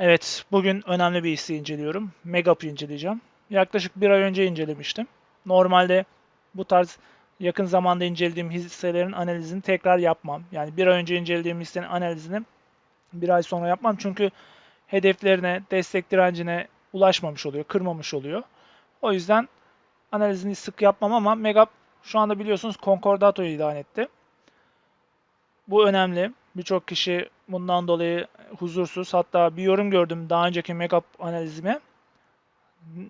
Evet, bugün önemli bir hissi inceliyorum. Megap'ı inceleyeceğim. Yaklaşık bir ay önce incelemiştim. Normalde bu tarz yakın zamanda incelediğim hisselerin analizini tekrar yapmam. Yani bir ay önce incelediğim hissenin analizini bir ay sonra yapmam. Çünkü hedeflerine, destek direncine ulaşmamış oluyor, kırmamış oluyor. O yüzden analizini sık yapmam ama Megap şu anda biliyorsunuz Concordato'yu ilan etti. Bu önemli. Birçok kişi bundan dolayı huzursuz. Hatta bir yorum gördüm daha önceki Megap analizime.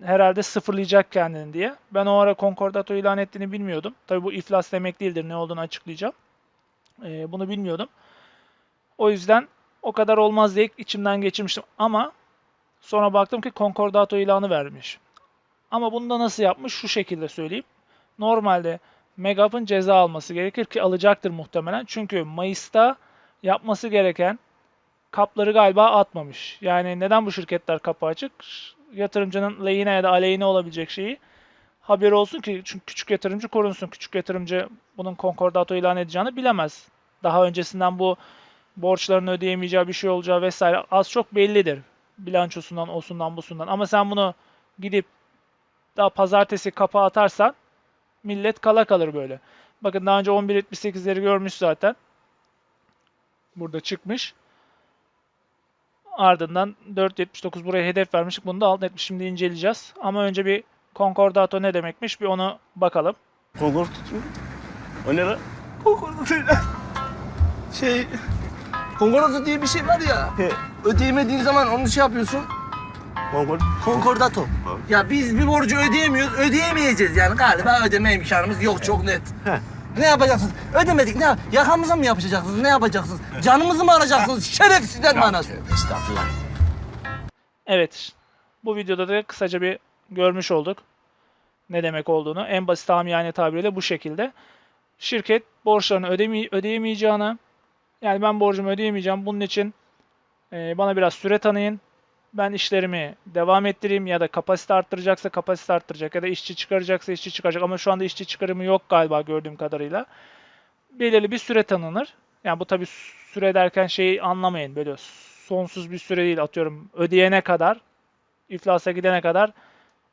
Herhalde sıfırlayacak kendini diye. Ben o ara Concordato ilan ettiğini bilmiyordum. Tabii bu iflas demek değildir. Ne olduğunu açıklayacağım. Ee, bunu bilmiyordum. O yüzden o kadar olmaz diye içimden geçirmiştim. Ama sonra baktım ki Concordato ilanı vermiş. Ama bunu da nasıl yapmış? Şu şekilde söyleyeyim. Normalde Megap'ın ceza alması gerekir ki alacaktır muhtemelen. Çünkü Mayıs'ta yapması gereken kapları galiba atmamış. Yani neden bu şirketler kapı açık? Yatırımcının lehine ya da aleyhine olabilecek şeyi haberi olsun ki çünkü küçük yatırımcı korunsun. Küçük yatırımcı bunun konkordato ilan edeceğini bilemez. Daha öncesinden bu borçlarını ödeyemeyeceği bir şey olacağı vesaire az çok bellidir. Bilançosundan, osundan, busundan. Ama sen bunu gidip daha pazartesi kapağı atarsan millet kala kalır böyle. Bakın daha önce 11.78'leri görmüş zaten. Burada çıkmış. Ardından 4.79 buraya hedef vermiştik. Bunu da alt etmiş. Şimdi inceleyeceğiz. Ama önce bir Concordato ne demekmiş bir onu bakalım. Tutun. O ne lan? Konkordato şey konkordato diye bir şey var ya. He. Ödeyemediğin zaman onu şey yapıyorsun. Kongor. Konkordato. Tamam. Ya biz bir borcu ödeyemiyoruz, ödeyemeyeceğiz yani galiba ödeme imkanımız yok çok net. He. Ne yapacaksınız? Ödemedik ne Yakamıza mı yapacaksınız? Ne yapacaksınız? Canımızı mı alacaksınız? Şerefsizler manası. Estağfurullah. Evet. Bu videoda da kısaca bir görmüş olduk. Ne demek olduğunu. En basit amiyane tabiriyle bu şekilde. Şirket borçlarını ödeme ödeyemeyeceğini yani ben borcumu ödeyemeyeceğim. Bunun için e, bana biraz süre tanıyın. Ben işlerimi devam ettireyim ya da kapasite arttıracaksa kapasite arttıracak ya da işçi çıkaracaksa işçi çıkaracak ama şu anda işçi çıkarımı yok galiba gördüğüm kadarıyla. Belirli bir süre tanınır. Yani bu tabii süre derken şeyi anlamayın böyle sonsuz bir süre değil atıyorum ödeyene kadar iflasa gidene kadar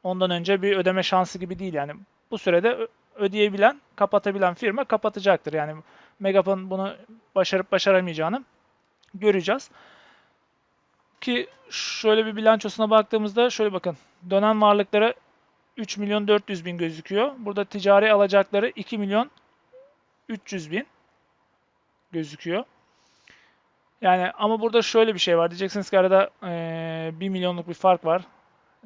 ondan önce bir ödeme şansı gibi değil yani. Bu sürede ödeyebilen, kapatabilen firma kapatacaktır. Yani Megap'ın bunu başarıp başaramayacağını göreceğiz. Ki şöyle bir bilançosuna baktığımızda şöyle bakın. Dönen varlıkları 3 milyon 400 bin gözüküyor. Burada ticari alacakları 2 milyon 300 bin gözüküyor. Yani ama burada şöyle bir şey var. Diyeceksiniz ki arada eee 1 milyonluk bir fark var.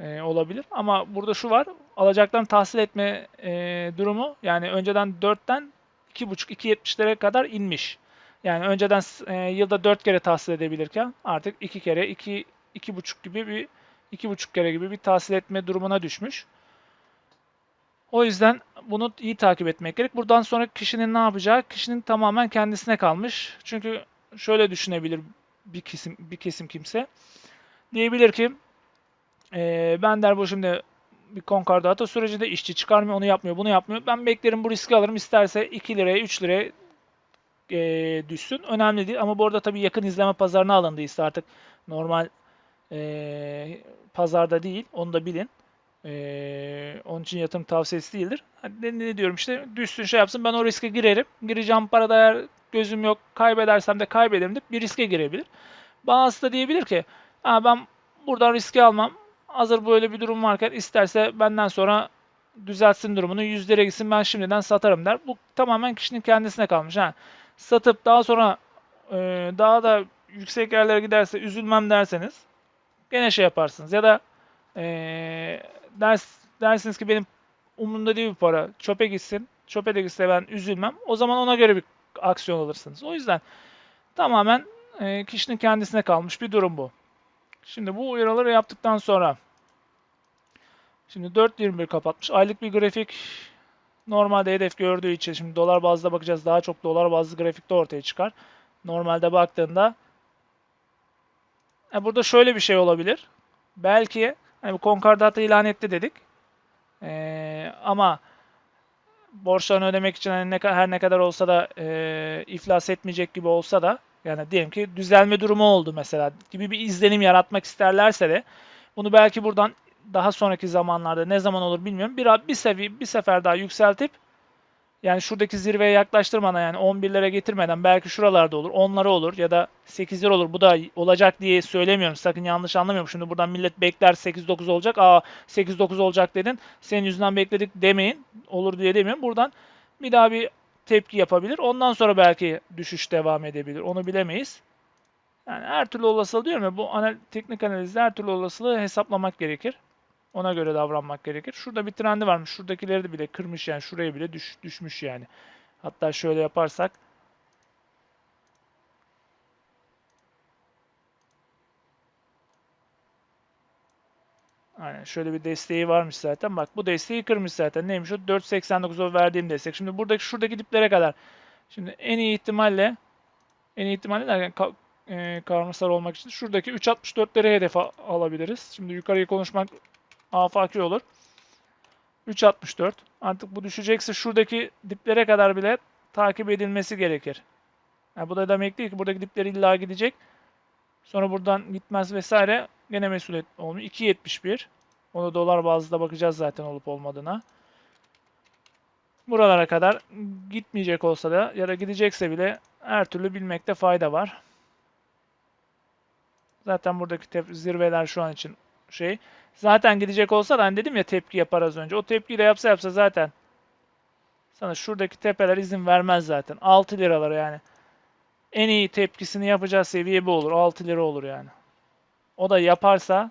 Eee, olabilir. Ama burada şu var. Alacaklarını tahsil etme eee, durumu yani önceden 4'ten 2,5-2,70'lere kadar inmiş. Yani önceden eee, yılda 4 kere tahsil edebilirken artık 2 kere 2 2,5 gibi bir 2,5 kere gibi bir tahsil etme durumuna düşmüş. O yüzden bunu iyi takip etmek gerek. Buradan sonra kişinin ne yapacağı kişinin tamamen kendisine kalmış. Çünkü şöyle düşünebilir bir kesim bir kesim kimse. Diyebilir ki eee, ben der bu şimdi bir konkordato sürecinde işçi çıkarmıyor, onu yapmıyor, bunu yapmıyor. Ben beklerim bu riski alırım. İsterse 2 liraya, 3 liraya eee, düşsün. Önemli değil. Ama bu arada tabii yakın izleme pazarına alındıysa artık normal eee, pazarda değil. Onu da bilin. Eee, onun için yatırım tavsiyesi değildir. Ne, ne diyorum işte düşsün şey yapsın ben o riske girerim. Gireceğim parada eğer gözüm yok kaybedersem de kaybederim deyip bir riske girebilir. Bazısı da diyebilir ki ben buradan riski almam. Hazır böyle bir durum varken isterse benden sonra düzeltsin durumunu 100 lira gitsin ben şimdiden satarım der. Bu tamamen kişinin kendisine kalmış. Ha. Satıp daha sonra e, daha da yüksek yerlere giderse üzülmem derseniz gene şey yaparsınız. Ya da e, ders, dersiniz ki benim umurumda değil bu para. Çöpe gitsin. Çöpe de gitse ben üzülmem. O zaman ona göre bir aksiyon alırsınız. O yüzden tamamen e, kişinin kendisine kalmış bir durum bu. Şimdi bu uyarıları yaptıktan sonra şimdi 4.21 kapatmış. Aylık bir grafik normalde hedef gördüğü için şimdi dolar bazda bakacağız. Daha çok dolar bazlı grafikte ortaya çıkar. Normalde baktığında e, burada şöyle bir şey olabilir. Belki hani bu konkordatı ilan etti dedik. E, ama borçlarını ödemek için hani ne, her ne kadar olsa da e, iflas etmeyecek gibi olsa da Yani diyelim ki düzelme durumu oldu mesela gibi bir izlenim yaratmak isterlerse de bunu belki buradan daha sonraki zamanlarda ne zaman olur bilmiyorum. Bir, bir, seviye, bir sefer daha yükseltip yani şuradaki zirveye yaklaştırmadan yani 11'lere getirmeden belki şuralarda olur, 10'lara olur ya da 8'ler olur. Bu da olacak diye söylemiyorum. Sakın yanlış anlamayın. Şimdi buradan millet bekler 8-9 olacak. Aa 8-9 olacak dedin. Senin yüzünden bekledik demeyin. Olur diye demiyorum. Buradan bir daha bir tepki yapabilir. Ondan sonra belki düşüş devam edebilir. Onu bilemeyiz. Yani her türlü olasılığı diyorum ya bu anal teknik analizde her türlü olasılığı hesaplamak gerekir. Ona göre davranmak gerekir. Şurada bir trendi varmış. Şuradakileri de bile kırmış yani. Şuraya bile düş, düşmüş yani. Hatta şöyle yaparsak. Aynen şöyle bir desteği varmış zaten. Bak bu desteği kırmış zaten. Neymiş o? 4.89 o verdiğim destek. Şimdi buradaki şuradaki diplere kadar. Şimdi en iyi ihtimalle en iyi ihtimalle derken ka e, karmasal olmak için şuradaki 3.64'leri hedef alabiliriz. Şimdi yukarıyı konuşmak afaki olur. 3.64. Artık bu düşecekse şuradaki diplere kadar bile takip edilmesi gerekir. Yani bu da demek değil ki buradaki dipler illa gidecek. Sonra buradan gitmez vesaire. Gene mesuliyet olmuyor. 2.71. Onu dolar bazında bakacağız zaten olup olmadığına. Buralara kadar gitmeyecek olsa da ya da gidecekse bile her türlü bilmekte fayda var. Zaten buradaki zirveler şu an için şey. Zaten gidecek olsa da hani dedim ya tepki yapar az önce. O tepkiyi de yapsa yapsa zaten sana şuradaki tepeler izin vermez zaten. 6 liralara yani. En iyi tepkisini yapacağı seviye bu olur. 6 lira olur yani. O da yaparsa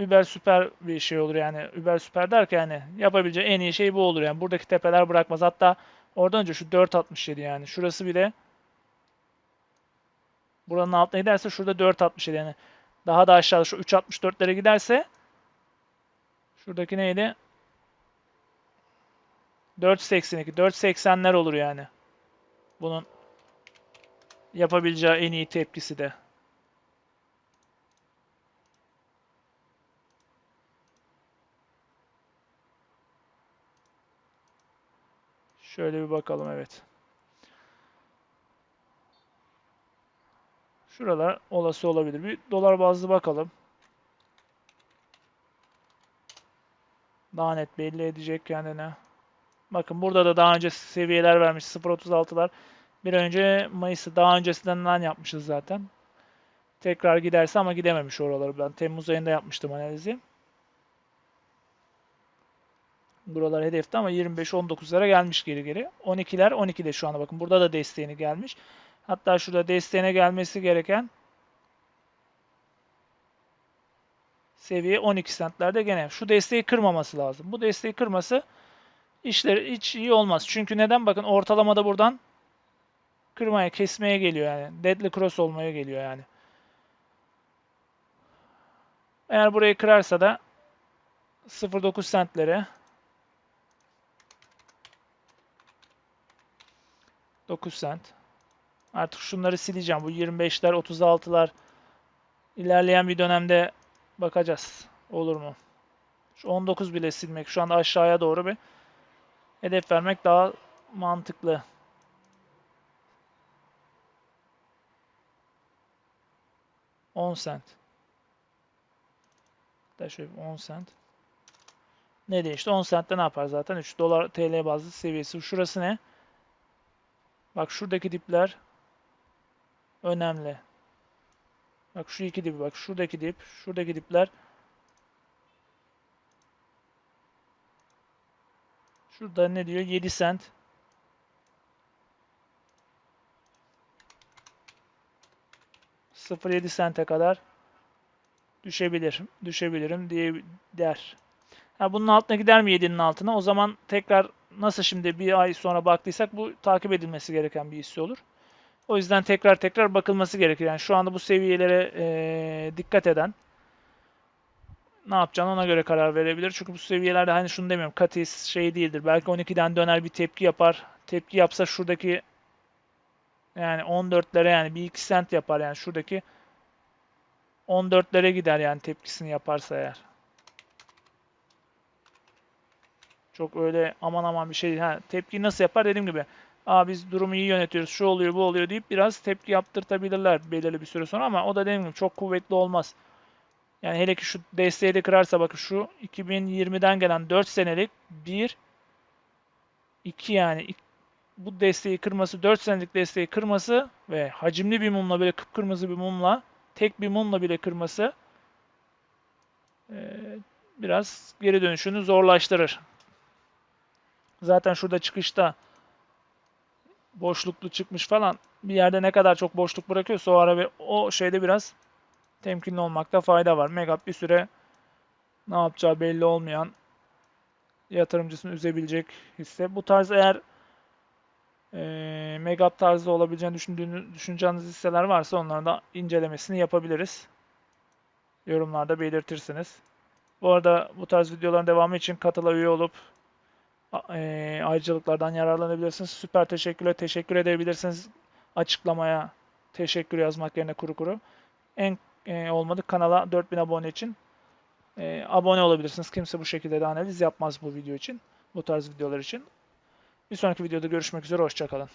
Uber süper bir şey olur yani. Uber süper derken yani yapabileceği en iyi şey bu olur yani. Buradaki tepeler bırakmaz. Hatta oradan önce şu 4.67 yani. Şurası bile buranın altına giderse şurada 4.67 yani. Daha da aşağıda şu 3.64'lere giderse şuradaki neydi? 4.82. 4.80'ler olur yani. Bunun yapabileceği en iyi tepkisi de. Şöyle bir bakalım evet. Şuralar olası olabilir. Bir dolar bazlı bakalım. Daha net belli edecek kendine. Bakın burada da daha önce seviyeler vermiş. 0.36'lar. Bir önce Mayıs'ı daha öncesinden yapmışız zaten. Tekrar giderse ama gidememiş oraları. Ben Temmuz ayında yapmıştım analizi. Buralar hedefte ama 25-19'lara gelmiş geri geri. 12'ler 12'de şu anda bakın. Burada da desteğini gelmiş. Hatta şurada desteğine gelmesi gereken seviye 12 centlerde gene. Şu desteği kırmaması lazım. Bu desteği kırması işleri hiç iyi olmaz. Çünkü neden? Bakın ortalamada buradan kırmaya, kesmeye geliyor yani. Deadly cross olmaya geliyor yani. Eğer burayı kırarsa da 0.9 centlere 9 cent Artık şunları sileceğim. Bu 25'ler, 36'lar ilerleyen bir dönemde bakacağız. Olur mu? Şu 19 bile silmek. Şu anda aşağıya doğru bir hedef vermek daha mantıklı. On cent. Da şöyle 10 cent. Ne değişti? 10 centte ne yapar zaten? 3 dolar TL bazlı seviyesi. Şurası ne? Bak şuradaki dipler önemli. Bak şu iki dibi bak. Şuradaki dip, şuradaki dipler Şurada ne diyor? 7 cent. Sıfır yedi sente kadar düşebilir. Düşebilirim diye der. Ha bunun altına gider mi 7'nin altına? O zaman tekrar nasıl şimdi bir ay sonra baktıysak bu takip edilmesi gereken bir hisse olur. O yüzden tekrar tekrar bakılması gerekir. Yani şu anda bu seviyelere e, dikkat eden ne yapacağını ona göre karar verebilir. Çünkü bu seviyelerde hani şunu demiyorum katis şey değildir. Belki 12'den döner bir tepki yapar. Tepki yapsa şuradaki yani 14'lere yani bir 2 sent yapar yani şuradaki 14'lere gider yani tepkisini yaparsa eğer. Çok öyle aman aman bir şey. Ha, tepki nasıl yapar dediğim gibi Aa biz durumu iyi yönetiyoruz, şu oluyor, bu oluyor deyip biraz tepki yaptırtabilirler belirli bir süre sonra ama o da dediğim gibi çok kuvvetli olmaz. Yani hele ki şu desteği de kırarsa bakın şu 2020'den gelen 4 senelik 1 2 yani bu desteği kırması 4 senelik desteği kırması ve hacimli bir mumla böyle kıpkırmızı bir mumla tek bir mumla bile kırması eee, biraz geri dönüşünü zorlaştırır. Zaten şurada çıkışta boşluklu çıkmış falan bir yerde ne kadar çok boşluk bırakıyorsa o ara ve o şeyde biraz temkinli olmakta fayda var. Megap bir süre ne yapacağı belli olmayan yatırımcısını üzebilecek hisse. Bu tarz eğer eee Megap tarzı olabileceğini düşündüğünüz, düşüneceğiniz hisseler varsa onların da incelemesini yapabiliriz. Yorumlarda belirtirsiniz. Bu arada bu tarz videoların devamı için katıla üye olup eee, ayrıcalıklardan yararlanabilirsiniz. Süper teşekkürler. Teşekkür edebilirsiniz. Açıklamaya teşekkür yazmak yerine kuru kuru. En eee, olmadı kanala 4000 abone için eee, abone olabilirsiniz. Kimse bu şekilde de analiz yapmaz bu video için. Bu tarz videolar için. Bir sonraki videoda görüşmek üzere. Hoşçakalın.